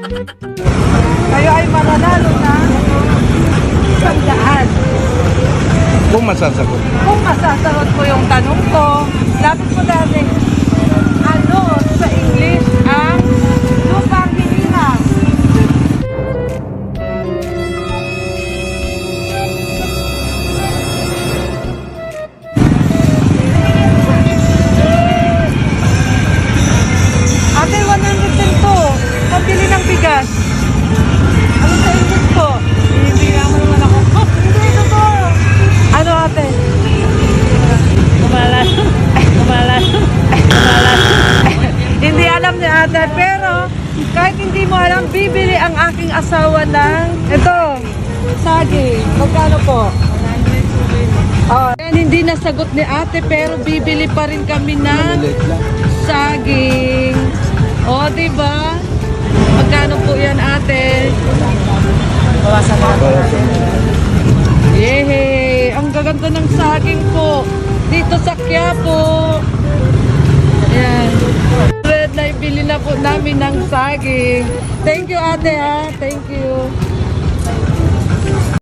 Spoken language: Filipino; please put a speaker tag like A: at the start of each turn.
A: Kayo ay mananalo na isang daan. Kung masasagot.
B: Kung masasagot ko yung tanong ko, lapit ko dahil pero kahit hindi mo alam, bibili ang aking asawa ng ito, saging. Magkano po? Oh, yan hindi nasagot ni ate, pero bibili pa rin kami ng saging. O, oh, di ba? Magkano po yan ate?
C: Bawasan.
B: Yehey! Ang gaganda ng saging po. Dito sa Quiapo. Na po namin ng saging. Thank you ate ha. Thank you.